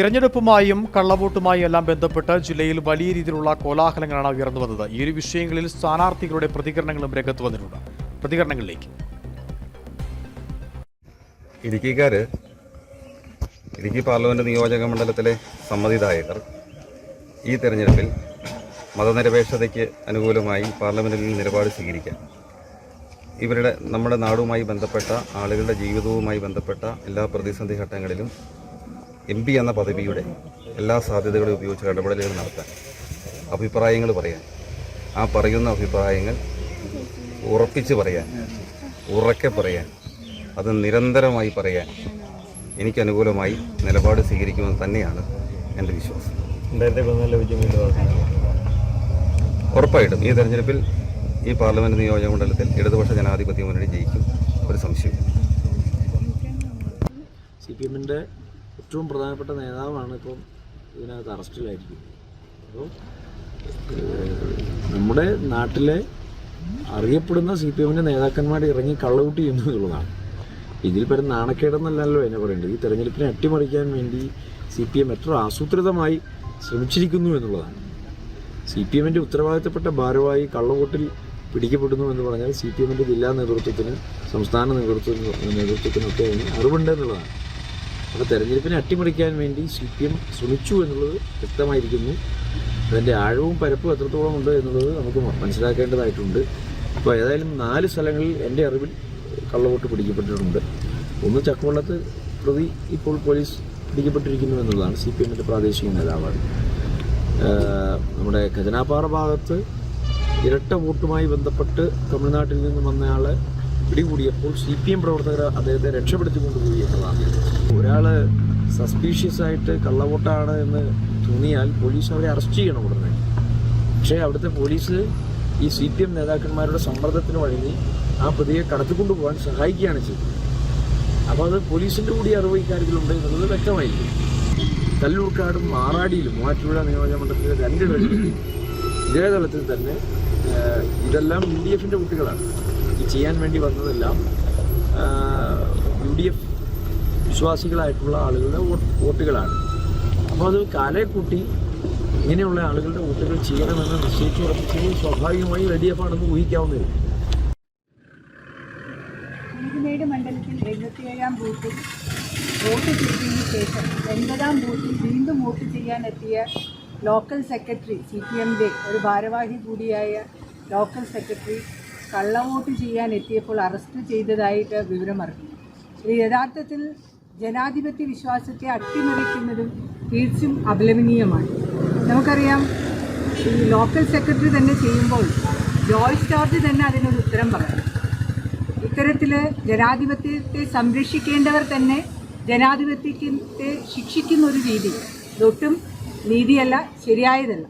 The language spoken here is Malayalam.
തിരഞ്ഞെടുപ്പുമായും കള്ളവോട്ടുമായും എല്ലാം ബന്ധപ്പെട്ട് ജില്ലയിൽ വലിയ രീതിയിലുള്ള കോലാഹലങ്ങളാണ് ഉയർന്നു വന്നത്. ഈ ഒരു വിഷയങ്ങളിൽ സ്ഥാനാർത്ഥികളുടെ പ്രതികരണങ്ങളും രംഗത്ത് വന്നിട്ടുണ്ട്. പ്രതികരണങ്ങളിലേക്ക്. ഇടുക്കിക്കാര് ഇടുക്കി പാർലമെന്റ് നിയോജക മണ്ഡലത്തിലെ സമ്മതിദായകർ ഈ തെരഞ്ഞെടുപ്പിൽ മതനിരപേക്ഷതയ്ക്ക് അനുകൂലമായി പാർലമെന്റിൽ നിലപാട് സ്വീകരിക്കാൻ. ഇവരുടെ നമ്മുടെ നാടുമായി ബന്ധപ്പെട്ട ആളുകളുടെ ജീവിതവുമായി ബന്ധപ്പെട്ട എല്ലാ പ്രതിസന്ധി ഘട്ടങ്ങളിലും എം പി എന്ന പദവിയുടെ എല്ലാ സാധ്യതകളും ഉപയോഗിച്ച് ഇടപെടലുകൾ നടത്താൻ അഭിപ്രായങ്ങൾ പറയാൻ. ആ പറയുന്ന അഭിപ്രായങ്ങൾ ഉറപ്പിച്ച് പറയാൻ ഉറക്കെ പറയാൻ അത് നിരന്തരമായി പറയാൻ എനിക്ക് അനുകൂലമായി നിലപാട് സ്വീകരിക്കുമെന്ന് തന്നെയാണ് എന്റെ വിശ്വാസം. ഉറപ്പായിട്ടും ഈ തെരഞ്ഞെടുപ്പിൽ ഈ പാർലമെന്റ് നിയോജക മണ്ഡലത്തിൽ ഇടതുപക്ഷ ജനാധിപത്യ മുന്നണി ജയിക്കും. ഒരു സംശയം സി പി എമ്മിന്റെ ഏറ്റവും പ്രധാനപ്പെട്ട നേതാവാണ് ഇപ്പം ഇതിനകത്ത് അറസ്റ്റിലായിരിക്കുന്നത്. അപ്പോൾ നമ്മുടെ നാട്ടിലെ അറിയപ്പെടുന്ന സി പി എമ്മിന്റെ നേതാക്കന്മാർ ഇറങ്ങി കള്ളവൂട്ട് ചെയ്യുന്നു എന്നുള്ളതാണ്. ഇതിൽ പരം നാണക്കേടെന്നല്ലല്ലോ എന്നെ പറയേണ്ടത്. ഈ തെരഞ്ഞെടുപ്പിനെ അട്ടിമറിക്കാൻ വേണ്ടി സി പി എം എത്ര ആസൂത്രിതമായി ശ്രമിച്ചിരിക്കുന്നു എന്നുള്ളതാണ്. സി പി എമ്മിന്റെ ഉത്തരവാദിത്തപ്പെട്ട ഭാരവായി കള്ളവോട്ടിൽ പിടിക്കപ്പെടുന്നു എന്ന് പറഞ്ഞാൽ സി പി എമ്മിന്റെ ജില്ലാ നേതൃത്വത്തിന് സംസ്ഥാന നേതൃത്വത്തിന് നേതൃത്വത്തിനൊക്കെ അറിവുണ്ട് എന്നുള്ളതാണ്. അപ്പോൾ തെരഞ്ഞെടുപ്പിനെ അട്ടിമറിക്കാൻ വേണ്ടി സി പി എം ശ്രമിച്ചു എന്നുള്ളത് വ്യക്തമായിരിക്കുന്നു. അതിന്റെ ആഴവും പരപ്പും എത്രത്തോളം ഉണ്ട് എന്നുള്ളത് നമുക്ക് മനസ്സിലാക്കേണ്ടതായിട്ടുണ്ട്. അപ്പോൾ ഏതായാലും നാല് സ്ഥലങ്ങളിൽ എന്റെ അറിവിൽ കള്ളവോട്ട് പിടിക്കപ്പെട്ടിട്ടുണ്ട്. ഒന്ന് ചക്കവള്ളത്ത് പ്രതി ഇപ്പോൾ പോലീസ് പിടിക്കപ്പെട്ടിരിക്കുന്നു എന്നുള്ളതാണ് സി പി എമ്മിന്റെ പ്രാദേശിക നേതാവാണ്. നമ്മുടെ ഖജനാപ്പാറ ഭാഗത്ത് ഇരട്ട വോട്ടുമായി ബന്ധപ്പെട്ട് തമിഴ്നാട്ടിൽ നിന്ന് വന്നയാളെ പിടികൂടിയപ്പോൾ സി പി എം പ്രവർത്തകർ അദ്ദേഹത്തെ രക്ഷപ്പെടുത്തിക്കൊണ്ടുപോയി എന്നതാണ് ഒരാൾ സസ്പീഷ്യസ് ആയിട്ട് കള്ളവോട്ടാണ് എന്ന് തോന്നിയാൽ പോലീസ് അവരെ അറസ്റ്റ് ചെയ്യണം ഉടനെ. പക്ഷേ അവിടുത്തെ പോലീസ് ഈ സി പി എം നേതാക്കന്മാരുടെ സമ്മർദ്ദത്തിന് വഴങ്ങി ആ പ്രതിയെ കടത്തിക്കൊണ്ടുപോകാൻ സഹായിക്കുകയാണ് ചെയ്തത്. അപ്പോൾ അത് പോലീസിന്റെ കൂടി അറിവ് ഇക്കാര്യത്തിലുണ്ട് എന്നുള്ളത് വ്യക്തമായിരിക്കും. കല്ലൂർക്കാടും മാറാടിയിലും മൂവാറ്റുപുഴ നിയോജകമണ്ഡലത്തിലെ രണ്ടിടങ്ങളിൽ ഇതേ തലത്തിൽ തന്നെ ഇതെല്ലാം യു ഡി എഫിന്റെ കുട്ടികളാണ്. ഈ ചെയ്യാൻ വേണ്ടി വന്നതെല്ലാം യു ഡി എഫ് വിശ്വാസികളായിട്ടുള്ള ആളുകളുടെ വോട്ടുകളാണ്. അപ്പോൾ അത് കാലേ കൂട്ടി ഇങ്ങനെയുള്ള ആളുകളുടെ വോട്ടുകൾ ചെയ്യണമെന്ന് നിശ്ചയിച്ചു ഉറപ്പിച്ചത് സ്വാഭാവികമായി എൽ ഡി എഫ് ആണെന്ന് ഊഹിക്കാവുന്നതേ പീരുമേട് മണ്ഡലത്തിൽ വോട്ട് ചെയ്തതിന് ശേഷം എൺപതാം ബൂത്തിൽ വീണ്ടും വോട്ട് ചെയ്യാനെത്തിയ ലോക്കൽ സെക്രട്ടറി സി പി എമ്മിന്റെ ഒരു ഭാരവാഹി കൂടിയായ ലോക്കൽ സെക്രട്ടറി കള്ളവോട്ട് ചെയ്യാൻ എത്തിയപ്പോൾ അറസ്റ്റ് ചെയ്തതായിട്ട് വിവരമറിഞ്ഞു. ഇത് യഥാർത്ഥത്തിൽ ജനാധിപത്യ വിശ്വാസത്തെ അട്ടിമറിക്കുന്നതും തീർച്ചും അപലപനീയമാണ്. നമുക്കറിയാം ഈ ലോക്കൽ സെക്രട്ടറി തന്നെ ചെയ്യുമ്പോൾ ജോയ്സ് ജോർജ് തന്നെ അതിനൊരു ഉത്തരം പറയും. ഇത്തരത്തിൽ ജനാധിപത്യത്തെ സംരക്ഷിക്കേണ്ടവർ തന്നെ ജനാധിപത്യത്തെ ശിക്ഷിക്കുന്ന ഒരു രീതി. ഇതൊട്ടും നീതിയല്ല ശരിയായതല്ല.